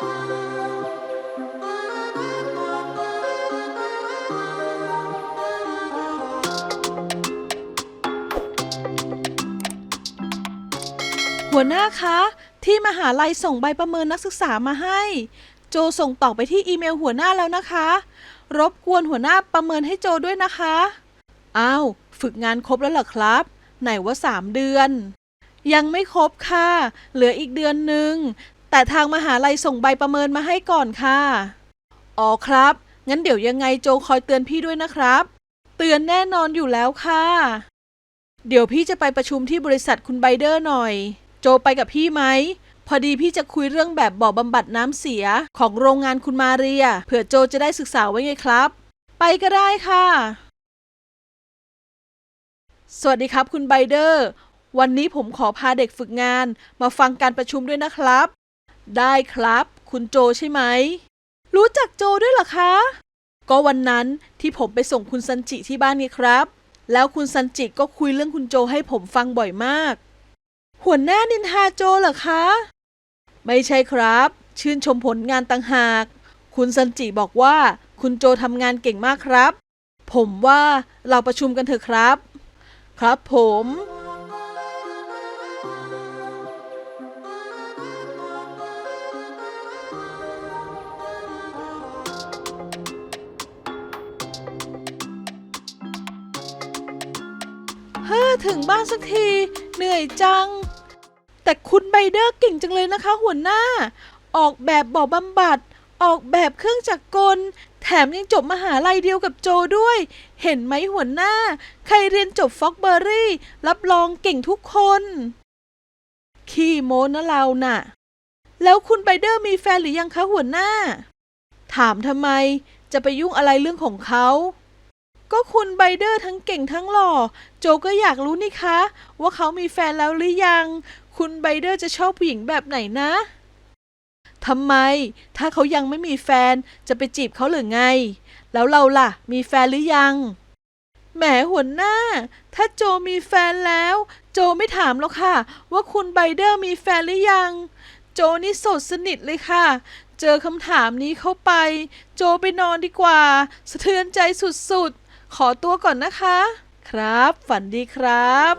หัวหน้าคะ ที่มหาลัยส่งใบประเมินนักศึกษามาให้ โจส่งต่อไปที่อีเมลหัวหน้าแล้วนะคะ รบกวนหัวหน้าประเมินให้โจด้วยนะคะอ้าวฝึกงานครบแล้วเหรอครับ ไหนว่าสามเดือน ยังไม่ครบค่ะ เหลืออีกเดือนหนึ่ง แต่ทางมหาลัยส่งใบประเมินมาให้ก่อนค่ะ อ๋อครับ งั้นเดี๋ยวยังไงโจคอยเตือนพี่ด้วยนะครับ เตือนแน่นอนอยู่แล้วค่ะ เดี๋ยวพี่จะไปประชุมที่บริษัทคุณไบเดอร์หน่อย โจไปกับพี่ไหม พอดีพี่จะคุยเรื่องแบบบ่อบำบัดน้ำเสียของโรงงานคุณมาเรีย เผื่อโจจะได้ศึกษาไว้ไงครับ ไปก็ได้ค่ะ สวัสดีครับคุณไบเดอร์วันนี้ผมขอพาเด็กฝึกงานมาฟังการประชุมด้วยนะครับ ได้ครับ คุณโจใช่ไหม รู้จักโจด้วยเหรอคะ ก็วันนั้นที่ผมไปส่งคุณซันจิที่บ้านไงครับ แล้วคุณซันจิก็คุยเรื่องคุณโจให้ผมฟังบ่อยมาก หัวหน้านินทาโจเหรอคะ ไม่ใช่ครับ ชื่นชมผลงานต่างหาก คุณซันจิบอกว่าคุณโจทำงานเก่งมากครับ ผมว่าเราประชุมกันเถอะครับ ครับผม ถึงบ้านสักที เหนื่อยจัง แต่คุณไบเดอร์เก่งจังเลยนะคะหัวหน้า ออกแบบบ่อบำบัด ออกแบบเครื่องจักรกล แถมยังจบมหาลัยเดียวกับโจด้วย เห็นไหมหัวหน้า ใครเรียนจบฟ็อกเบอร์รี่ รับรองเก่งทุกคน ขี้โม้นะเราน่ะ แล้วคุณไบเดอร์มีแฟนหรือยังคะหัวหน้า ถามทำไม จะไปยุ่งอะไรเรื่องของเขา ก็คุณไบเดอร์ทั้งเก่งทั้งหล่อ โจก็อยากรู้นี่คะ ว่าเขามีแฟนแล้วหรือยัง คุณไบเดอร์จะชอบผู้หญิงแบบไหนนะทำไม ถ้าเขายังไม่มีแฟนจะไปจีบเขาหรือไง แล้วเราล่ะ มีแฟนหรือยังแหมหัวหน้า ถ้าโจมีแฟนแล้ว โจไม่ถามแล้วค่ะ ว่าคุณไบเดอร์มีแฟนหรือยัง โจนี่สดสนิทเลยค่ะ เจอคำถามนี้เข้าไป โจไปนอนดีกว่า สะเทือนใจสุดๆ ขอตัวก่อนนะคะ ครับ ฝันดีครับ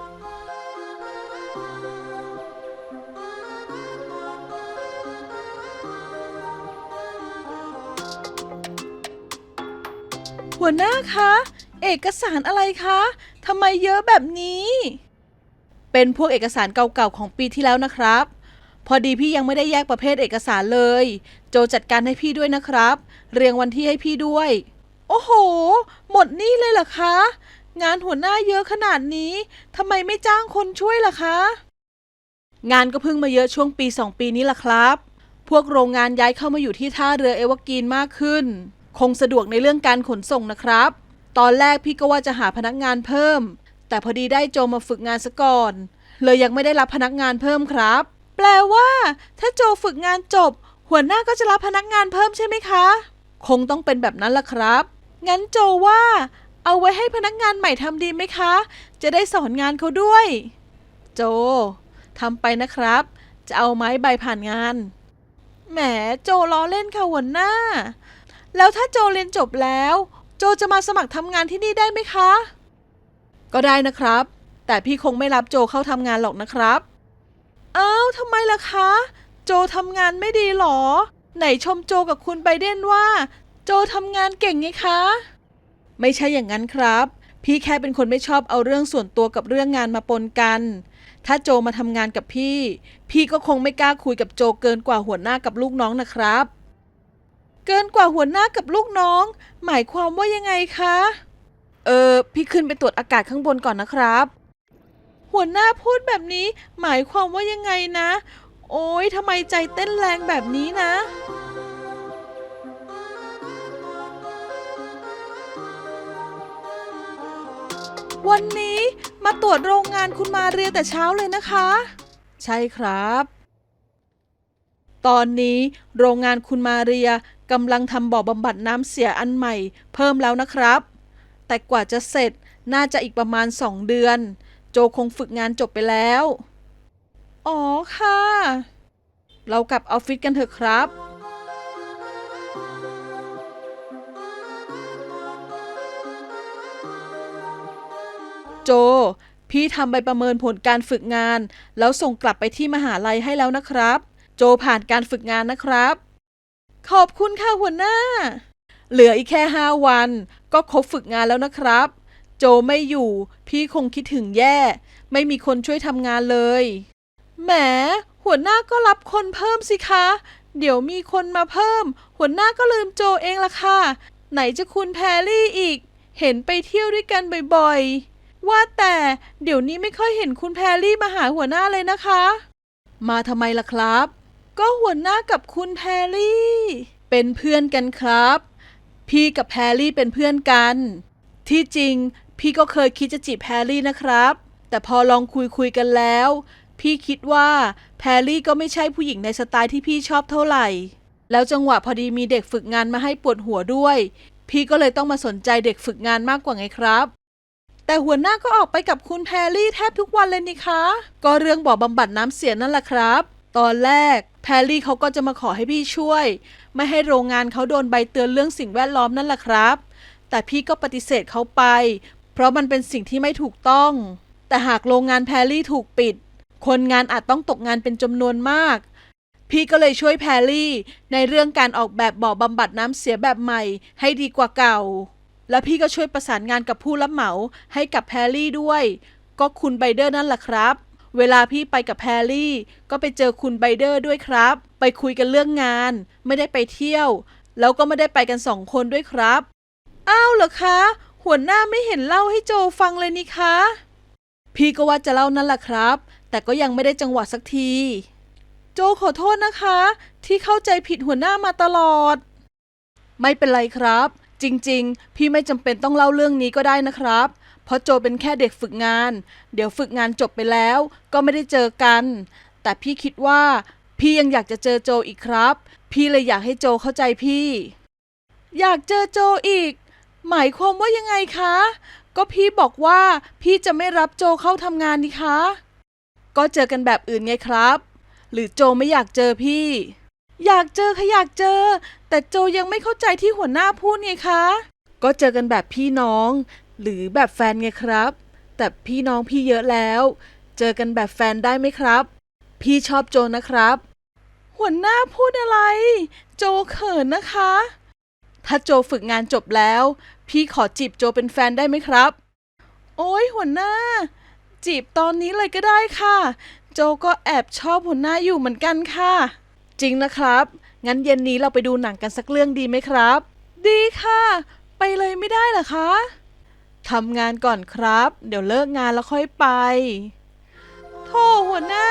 หัวหน้าคะ เอกสารอะไรคะ ทำไมเยอะแบบนี้ เป็นพวกเอกสารเก่าๆของปีที่แล้วนะครับ พอดีพี่ยังไม่ได้แยกประเภทเอกสารเลย โจจัดการให้พี่ด้วยนะครับ เรียงวันที่ให้พี่ด้วย โอ้โห หมดนี่เลยเหรอคะ งานหัวหน้าเยอะขนาดนี้ทำไมไม่จ้างคนช่วยล่ะคะ งานก็เพิ่งมาเยอะช่วงปีสองปีนี้ล่ะครับ พวกโรงงานย้ายเข้ามาอยู่ที่ท่าเรือเอวากีนมากขึ้น คงสะดวกในเรื่องการขนส่งนะครับ ตอนแรกพี่ก็ว่าจะหาพนักงานเพิ่ม แต่พอดีได้โจมาฝึกงานซะก่อน เลยยังไม่ได้รับพนักงานเพิ่มครับ แปลว่า ถ้าโจฝึกงานจบ หัวหน้าก็จะรับพนักงานเพิ่มใช่ไหมคะ คงต้องเป็นแบบนั้นล่ะครับ งั้นโจว่า เอาไว้ให้พนักงานใหม่ทำดีไหมคะ จะได้สอนงานเขาด้วย โจทำไปนะครับ จะเอาไม้ใบผ่านงาน แหมโจล้อเล่นค่ะหัวหน้า แล้วถ้าโจเรียนจบแล้ว โจจะมาสมัครทำงานที่นี่ได้ไหมคะ ก็ได้นะครับ แต่พี่คงไม่รับโจเข้าทำงานหรอกนะครับอ้าวทำไมล่ะคะ โจทำงานไม่ดีหรอ ไหนชมโจกับคุณไบเดนว่า โจทำงานเก่งไงคะ ไม่ใช่อย่างนั้นครับ พี่แค่เป็นคนไม่ชอบเอาเรื่องส่วนตัวกับเรื่องงานมาปนกัน ถ้าโจมาทำงานกับพี่ พี่ก็คงไม่กล้าคุยกับโจเกินกว่าหัวหน้ากับลูกน้องนะครับ เกินกว่าหัวหน้ากับลูกน้อง หมายความว่ายังไงคะ เออพี่ขึ้นไปตรวจอากาศข้างบนก่อนนะครับ หัวหน้าพูดแบบนี้ หมายความว่ายังไงนะ โอ๊ยทำไมใจเต้นแรงแบบนี้นะ วันนี้มาตรวจโรงงานคุณมาเรียแต่เช้าเลยนะคะ ใช่ครับ ตอนนี้โรงงานคุณมาเรียกำลังทำบ่อบำบัดน้ำเสียอันใหม่ เพิ่มแล้วนะครับ แต่กว่าจะเสร็จน่าจะอีกประมาณ2เดือน โจคงฝึกงานจบไปแล้ว อ๋อค่ะ เรากลับออฟฟิศกันเถอะครับ โจ พี่ทำใบประเมินผลการฝึกงาน แล้วส่งกลับไปที่มหาลัยให้แล้วนะครับ โจผ่านการฝึกงานนะครับ ขอบคุณค่ะหัวหน้า เหลืออีกแค่ห้าวัน ก็ครบฝึกงานแล้วนะครับ โจไม่อยู่ พี่คงคิดถึงแย่ ไม่มีคนช่วยทำงานเลย แหม หัวหน้าก็รับคนเพิ่มสิคะ เดี๋ยวมีคนมาเพิ่ม หัวหน้าก็ลืมโจเองละค่ะ ไหนจะคุณแพรรี่อีก เห็นไปเที่ยวด้วยกันบ่อยๆ ว่าแต่เดี๋ยวนี้ไม่ค่อยเห็นคุณแพรรี่มาหาหัวหน้าเลยนะคะ มาทำไมล่ะครับ ก็หัวหน้ากับคุณแพรรี่ เป็นเพื่อนกันครับ พี่กับแพรรี่เป็นเพื่อนกัน ที่จริง พี่ก็เคยคิดจะจีบแพรรี่นะครับ แต่พอลองคุยคุยกันแล้ว พี่คิดว่าแพรรี่ก็ไม่ใช่ผู้หญิงในสไตล์ที่พี่ชอบเท่าไหร่ แล้วจังหวะพอดีมีเด็กฝึกงานมาให้ปวดหัวด้วย พี่ก็เลยต้องมาสนใจเด็กฝึกงานมากกว่าไงครับ แต่หัวหน้าก็ออกไปกับคุณแพรรี่แทบทุกวันเลยนี่คะ ก็เรื่องบ่อบำบัดน้ำเสียนั่นแหละครับ ตอนแรกแพรรี่เขาก็จะมาขอให้พี่ช่วย ไม่ให้โรงงานเขาโดนใบเตือนเรื่องสิ่งแวดล้อมนั่นแหละครับ แต่พี่ก็ปฏิเสธเขาไป เพราะมันเป็นสิ่งที่ไม่ถูกต้อง แต่หากโรงงานแพรรี่ถูกปิด คนงานอาจต้องตกงานเป็นจำนวนมาก พี่ก็เลยช่วยแพรรี่ ในเรื่องการออกแบบบ่อบำบัดน้ำเสียแบบใหม่ ให้ดีกว่าเก่า และพี่ก็ช่วยประสานงานกับผู้รับเหมาให้กับแพรรี่ด้วย ก็คุณไบเดอร์นั่นแหละครับ เวลาพี่ไปกับแพรรี่ ก็ไปเจอคุณไบเดอร์ด้วยครับ ไปคุยกันเรื่องงาน ไม่ได้ไปเที่ยว แล้วก็ไม่ได้ไปกันสองคนด้วยครับ อ้าวเหรอคะ หัวหน้าไม่เห็นเล่าให้โจฟังเลยนี่คะ พี่ก็ว่าจะเล่านั่นแหละครับ แต่ก็ยังไม่ได้จังหวะสักที โจขอโทษนะคะ ที่เข้าใจผิดหัวหน้ามาตลอด ไม่เป็นไรครับ จริงๆ พี่ไม่จำเป็นต้องเล่าเรื่องนี้ก็ได้นะครับ เพราะโจเป็นแค่เด็กฝึกงาน เดี๋ยวฝึกงานจบไปแล้ว ก็ไม่ได้เจอกัน แต่พี่คิดว่า พี่ยังอยากจะเจอโจอีกครับ พี่เลยอยากให้โจเข้าใจพี่ อยากเจอโจอีก หมายความว่ายังไงคะ ก็พี่บอกว่าพี่จะไม่รับโจเข้าทำงานนี่คะ ก็เจอกันแบบอื่นไงครับ หรือโจไม่อยากเจอพี่ อยากเจอค่ะอยากเจอ แต่โจยังไม่เข้าใจที่หัวหน้าพูดไงคะ ก็เจอกันแบบพี่น้อง หรือแบบแฟนไงครับ แต่พี่น้องพี่เยอะแล้ว เจอกันแบบแฟนได้ไหมครับ พี่ชอบโจนะครับ หัวหน้าพูดอะไร โจเขินนะคะ ถ้าโจฝึกงานจบแล้ว พี่ขอจีบโจเป็นแฟนได้ไหมครับ โอ้ยหัวหน้า จีบตอนนี้เลยก็ได้ค่ะ โจก็แอบชอบหัวหน้าอยู่เหมือนกันค่ะ จริงนะครับ งั้นเย็นนี้เราไปดูหนังกันสักเรื่องดีไหมครับ ดีค่ะ ไปเลยไม่ได้เหรอคะทำงานก่อนครับ เดี๋ยวเลิกงานแล้วค่อยไปโธ่หัวหน้า